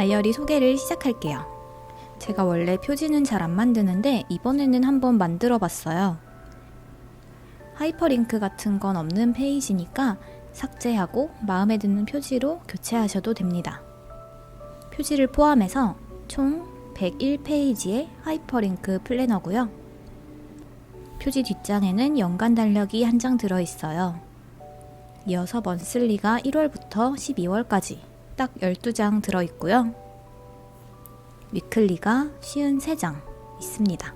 다이어리 소개를 시작할게요. 제가 원래 표지는 잘 안 만드는데 이번에는 한번 만들어 봤어요. 하이퍼링크 같은 건 없는 페이지니까 삭제하고 마음에 드는 표지로 교체하셔도 됩니다. 표지를 포함해서 총 101페이지의 하이퍼링크 플래너고요. 표지 뒷장에는 연간 달력이 한 장 들어 있어요. 이어서 먼슬리가 1월부터 12월까지 딱 12장 들어있고요. 위클리가 53장 있습니다.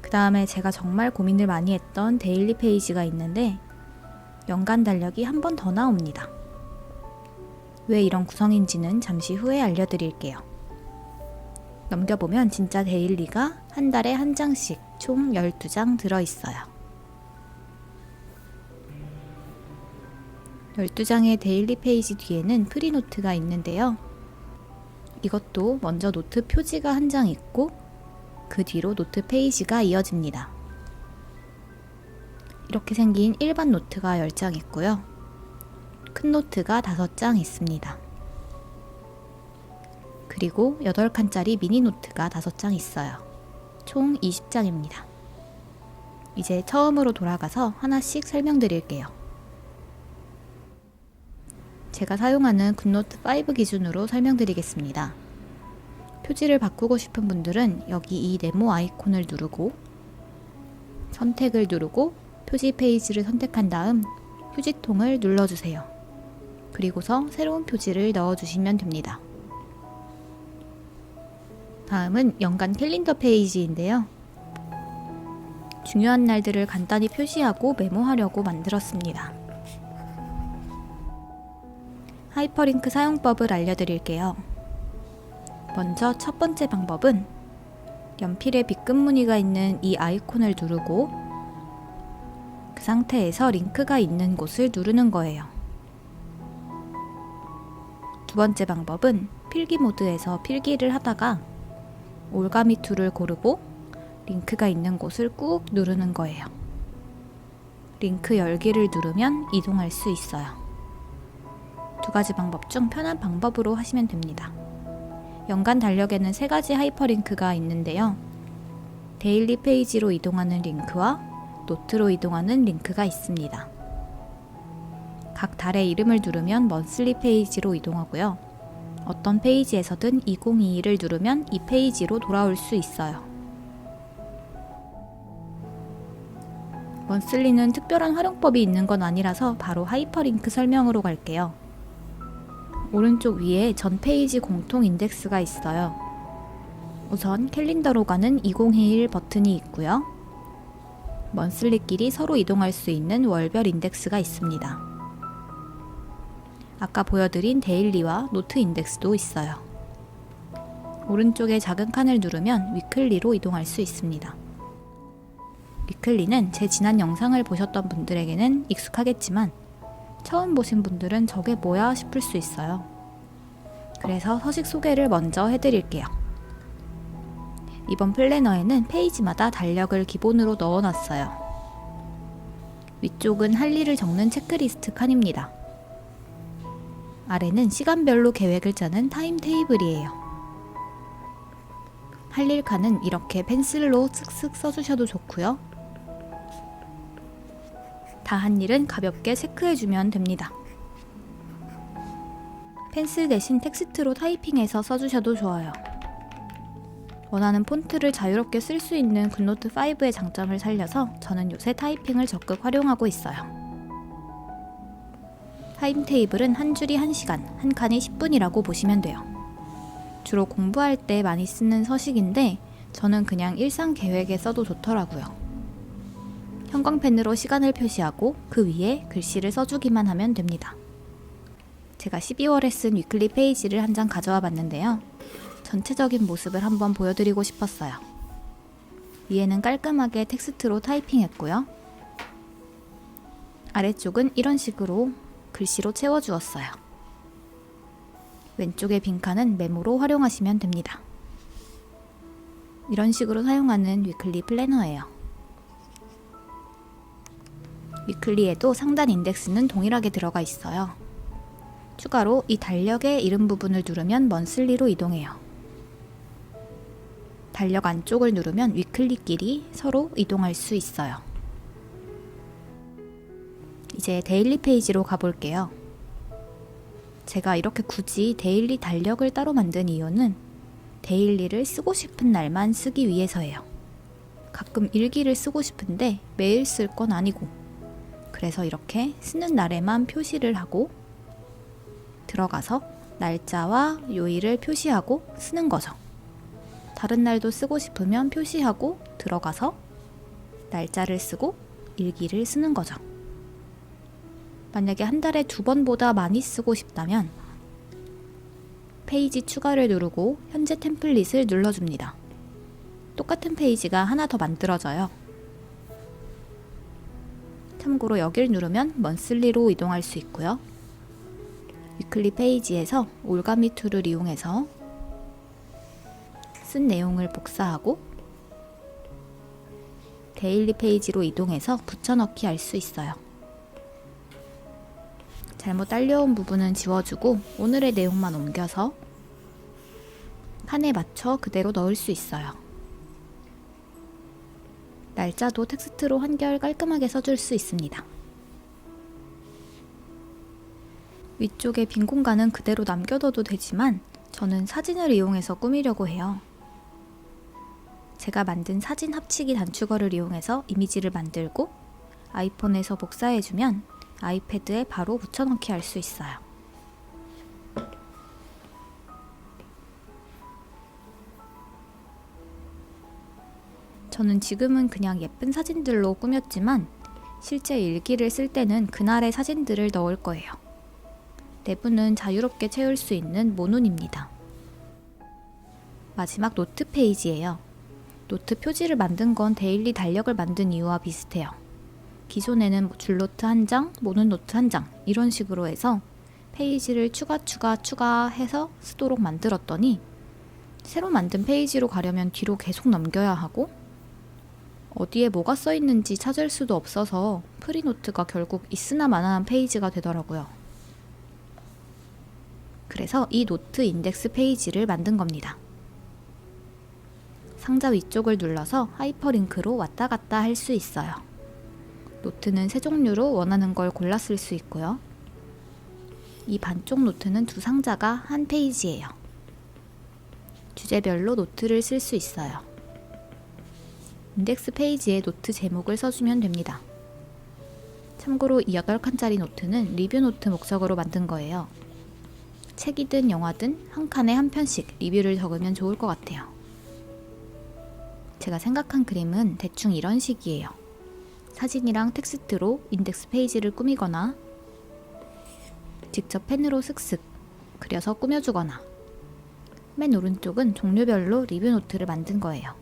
그 다음에 제가 정말 고민을 많이 했던 데일리 페이지가 있는데 연간 달력이 한 번 더 나옵니다. 왜 이런 구성인지는 잠시 후에 알려드릴게요. 넘겨보면 진짜 데일리가 한 달에 한 장씩 총 12장 들어있어요. 12장의 데일리 페이지 뒤에는 프리노트가 있는데요. 이것도 먼저 노트 표지가 한 장 있고 그 뒤로 노트 페이지가 이어집니다. 이렇게 생긴 일반 노트가 10장 있고요. 큰 노트가 5장 있습니다. 그리고 8칸짜리 미니 노트가 5장 있어요. 총 20장입니다. 이제 처음으로 돌아가서 하나씩 설명드릴게요. 제가 사용하는 굿노트 5 기준으로 설명드리겠습니다. 표지를 바꾸고 싶은 분들은 여기 이 네모 아이콘을 누르고 선택을 누르고 표지 페이지를 선택한 다음 휴지통을 눌러주세요. 그리고서 새로운 표지를 넣어주시면 됩니다. 다음은 연간 캘린더 페이지인데요. 중요한 날들을 간단히 표시하고 메모하려고 만들었습니다. 하이퍼링크 사용법을 알려드릴게요. 먼저 첫 번째 방법은 연필에 빗끝무늬가 있는 이 아이콘을 누르고 그 상태에서 링크가 있는 곳을 누르는 거예요. 두 번째 방법은 필기 모드에서 필기를 하다가 올가미 툴을 고르고 링크가 있는 곳을 꾹 누르는 거예요. 링크 열기를 누르면 이동할 수 있어요. 두 가지 방법 중 편한 방법으로 하시면 됩니다. 연간 달력에는 세 가지 하이퍼링크가 있는데요. 데일리 페이지로 이동하는 링크와 노트로 이동하는 링크가 있습니다. 각 달의 이름을 누르면 먼슬리 페이지로 이동하고요. 어떤 페이지에서든 2022를 누르면 이 페이지로 돌아올 수 있어요. 먼슬리는 특별한 활용법이 있는 건 아니라서 바로 하이퍼링크 설명으로 갈게요. 오른쪽 위에 전 페이지 공통 인덱스가 있어요. 우선 캘린더로 가는 2021 버튼이 있고요. 먼슬리끼리 서로 이동할 수 있는 월별 인덱스가 있습니다. 아까 보여드린 데일리와 노트 인덱스도 있어요. 오른쪽에 작은 칸을 누르면 위클리로 이동할 수 있습니다. 위클리는 제 지난 영상을 보셨던 분들에게는 익숙하겠지만 처음 보신 분들은 저게 뭐야 싶을 수 있어요. 그래서 서식 소개를 먼저 해드릴게요. 이번 플래너에는 페이지마다 달력을 기본으로 넣어놨어요. 위쪽은 할 일을 적는 체크리스트 칸입니다. 아래는 시간별로 계획을 짜는 타임 테이블이에요. 할 일 칸은 이렇게 펜슬로 쓱쓱 써주셔도 좋고요. 다한 일은 가볍게 체크해주면 됩니다. 펜슬 대신 텍스트로 타이핑해서 써주셔도 좋아요. 원하는 폰트를 자유롭게 쓸 수 있는 굿노트 5의 장점을 살려서 저는 요새 타이핑을 적극 활용하고 있어요. 타임테이블은 한 줄이 1시간, 한 칸이 10분이라고 보시면 돼요. 주로 공부할 때 많이 쓰는 서식인데 저는 그냥 일상 계획에 써도 좋더라고요. 형광펜으로 시간을 표시하고 그 위에 글씨를 써주기만 하면 됩니다. 제가 12월에 쓴 위클리 페이지를 한 장 가져와 봤는데요. 전체적인 모습을 한번 보여드리고 싶었어요. 위에는 깔끔하게 텍스트로 타이핑했고요. 아래쪽은 이런 식으로 글씨로 채워주었어요. 왼쪽의 빈칸은 메모로 활용하시면 됩니다. 이런 식으로 사용하는 위클리 플래너예요. 위클리에도 상단 인덱스는 동일하게 들어가 있어요. 추가로 이 달력의 이름 부분을 누르면 먼슬리로 이동해요. 달력 안쪽을 누르면 위클리끼리 서로 이동할 수 있어요. 이제 데일리 페이지로 가볼게요. 제가 이렇게 굳이 데일리 달력을 따로 만든 이유는 데일리를 쓰고 싶은 날만 쓰기 위해서예요. 가끔 일기를 쓰고 싶은데 매일 쓸 건 아니고 그래서 이렇게 쓰는 날에만 표시를 하고 들어가서 날짜와 요일을 표시하고 쓰는 거죠. 다른 날도 쓰고 싶으면 표시하고 들어가서 날짜를 쓰고 일기를 쓰는 거죠. 만약에 한 달에 두 번보다 많이 쓰고 싶다면 페이지 추가를 누르고 현재 템플릿을 눌러줍니다. 똑같은 페이지가 하나 더 만들어져요. 참고로 여길 누르면 먼슬리로 이동할 수 있고요. 위클리 페이지에서 올가미 툴을 이용해서 쓴 내용을 복사하고 데일리 페이지로 이동해서 붙여넣기 할 수 있어요. 잘못 딸려온 부분은 지워주고 오늘의 내용만 옮겨서 칸에 맞춰 그대로 넣을 수 있어요. 날짜도 텍스트로 한결 깔끔하게 써줄 수 있습니다. 위쪽에 빈 공간은 그대로 남겨둬도 되지만 저는 사진을 이용해서 꾸미려고 해요. 제가 만든 사진 합치기 단축어를 이용해서 이미지를 만들고 아이폰에서 복사해주면 아이패드에 바로 붙여넣기 할 수 있어요. 저는 지금은 그냥 예쁜 사진들로 꾸몄지만 실제 일기를 쓸 때는 그날의 사진들을 넣을 거예요. 내부는 자유롭게 채울 수 있는 모눈입니다. 마지막 노트 페이지예요. 노트 표지를 만든 건 데일리 달력을 만든 이유와 비슷해요. 기존에는 뭐 줄노트 한 장, 모눈노트 한 장 이런 식으로 해서 페이지를 추가 추가 추가해서 쓰도록 만들었더니 새로 만든 페이지로 가려면 뒤로 계속 넘겨야 하고 어디에 뭐가 써 있는지 찾을 수도 없어서 프리노트가 결국 있으나 마나한 페이지가 되더라고요. 그래서 이 노트 인덱스 페이지를 만든 겁니다. 상자 위쪽을 눌러서 하이퍼링크로 왔다 갔다 할 수 있어요. 노트는 세 종류로 원하는 걸 골라 쓸 수 있고요. 이 반쪽 노트는 두 상자가 한 페이지예요. 주제별로 노트를 쓸 수 있어요. 인덱스 페이지에 노트 제목을 써주면 됩니다. 참고로 이 8칸짜리 노트는 리뷰 노트 목적으로 만든 거예요. 책이든 영화든 한 칸에 한 편씩 리뷰를 적으면 좋을 것 같아요. 제가 생각한 그림은 대충 이런 식이에요. 사진이랑 텍스트로 인덱스 페이지를 꾸미거나 직접 펜으로 슥슥 그려서 꾸며주거나 맨 오른쪽은 종류별로 리뷰 노트를 만든 거예요.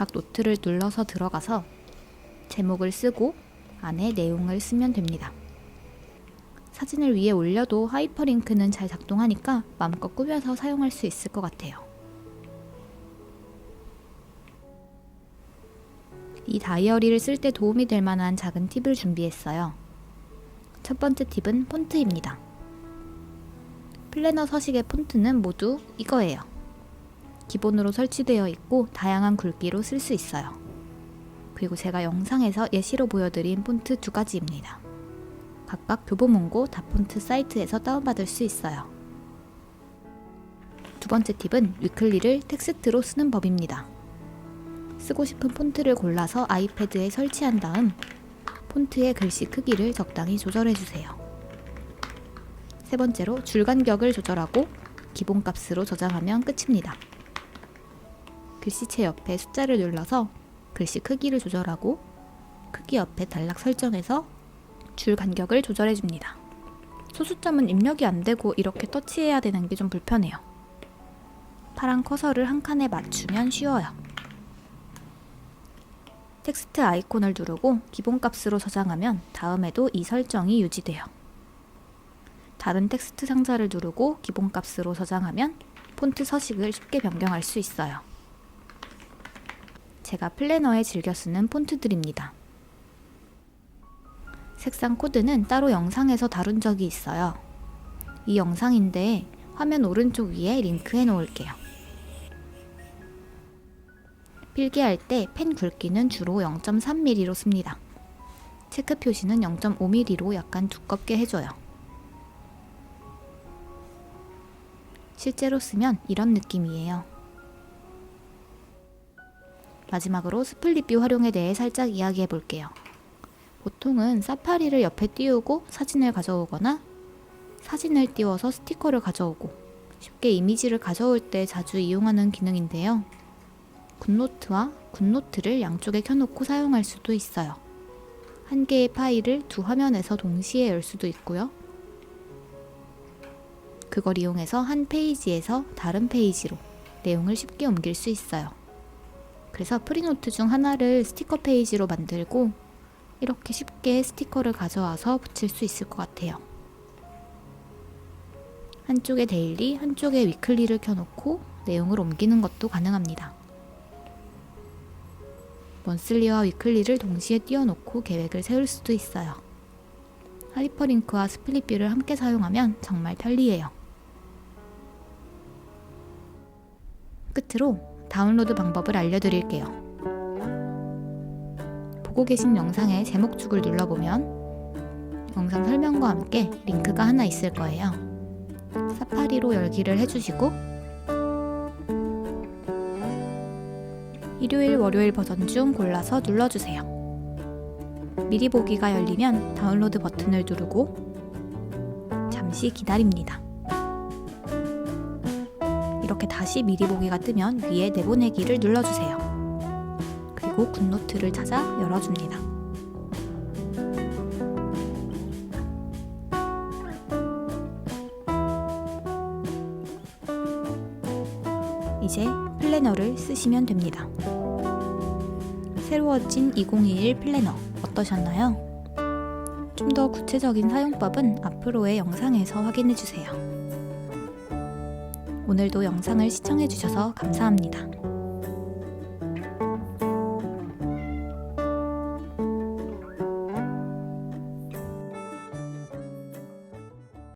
각 노트를 눌러서 들어가서 제목을 쓰고 안에 내용을 쓰면 됩니다. 사진을 위에 올려도 하이퍼링크는 잘 작동하니까 마음껏 꾸며서 사용할 수 있을 것 같아요. 이 다이어리를 쓸 때 도움이 될 만한 작은 팁을 준비했어요. 첫 번째 팁은 폰트입니다. 플래너 서식의 폰트는 모두 이거예요. 기본으로 설치되어 있고 다양한 굵기로 쓸 수 있어요. 그리고 제가 영상에서 예시로 보여드린 폰트 두 가지입니다. 각각 교보문고 다폰트 사이트에서 다운받을 수 있어요. 두 번째 팁은 위클리를 텍스트로 쓰는 법입니다. 쓰고 싶은 폰트를 골라서 아이패드에 설치한 다음 폰트의 글씨 크기를 적당히 조절해 주세요. 세 번째로 줄 간격을 조절하고 기본값으로 저장하면 끝입니다. 글씨체 옆에 숫자를 눌러서 글씨 크기를 조절하고 크기 옆에 단락 설정해서 줄 간격을 조절해 줍니다. 소수점은 입력이 안 되고 이렇게 터치해야 되는 게 좀 불편해요. 파란 커서를 한 칸에 맞추면 쉬워요. 텍스트 아이콘을 누르고 기본값으로 저장하면 다음에도 이 설정이 유지돼요. 다른 텍스트 상자를 누르고 기본값으로 저장하면 폰트 서식을 쉽게 변경할 수 있어요. 제가 플래너에 즐겨 쓰는 폰트들입니다. 색상 코드는 따로 영상에서 다룬 적이 있어요. 이 영상인데 화면 오른쪽 위에 링크해 놓을게요. 필기할 때 펜 굵기는 주로 0.3mm로 씁니다. 체크 표시는 0.5mm로 약간 두껍게 해줘요. 실제로 쓰면 이런 느낌이에요. 마지막으로 스플릿뷰 활용에 대해 살짝 이야기해 볼게요. 보통은 사파리를 옆에 띄우고 사진을 가져오거나 사진을 띄워서 스티커를 가져오고 쉽게 이미지를 가져올 때 자주 이용하는 기능인데요. 굿노트와 굿노트를 양쪽에 켜놓고 사용할 수도 있어요. 한 개의 파일을 두 화면에서 동시에 열 수도 있고요. 그걸 이용해서 한 페이지에서 다른 페이지로 내용을 쉽게 옮길 수 있어요. 그래서 프리노트 중 하나를 스티커 페이지로 만들고 이렇게 쉽게 스티커를 가져와서 붙일 수 있을 것 같아요. 한쪽에 데일리, 한쪽에 위클리를 켜놓고 내용을 옮기는 것도 가능합니다. 먼슬리와 위클리를 동시에 띄워놓고 계획을 세울 수도 있어요. 하이퍼링크와 스플릿뷰를 함께 사용하면 정말 편리해요. 끝으로 다운로드 방법을 알려드릴게요. 보고 계신 영상의 제목축을 눌러보면 영상 설명과 함께 링크가 하나 있을 거예요. 사파리로 열기를 해주시고 일요일, 월요일 버전 중 골라서 눌러주세요. 미리 보기가 열리면 다운로드 버튼을 누르고 잠시 기다립니다. 이렇게 다시 미리 보기가 뜨면 위에 내보내기를 눌러주세요. 그리고 굿노트를 찾아 열어줍니다. 이제 플래너를 쓰시면 됩니다. 새로워진 2021 플래너 어떠셨나요? 좀 더 구체적인 사용법은 앞으로의 영상에서 확인해주세요. 오늘도 영상을 시청해주셔서 감사합니다.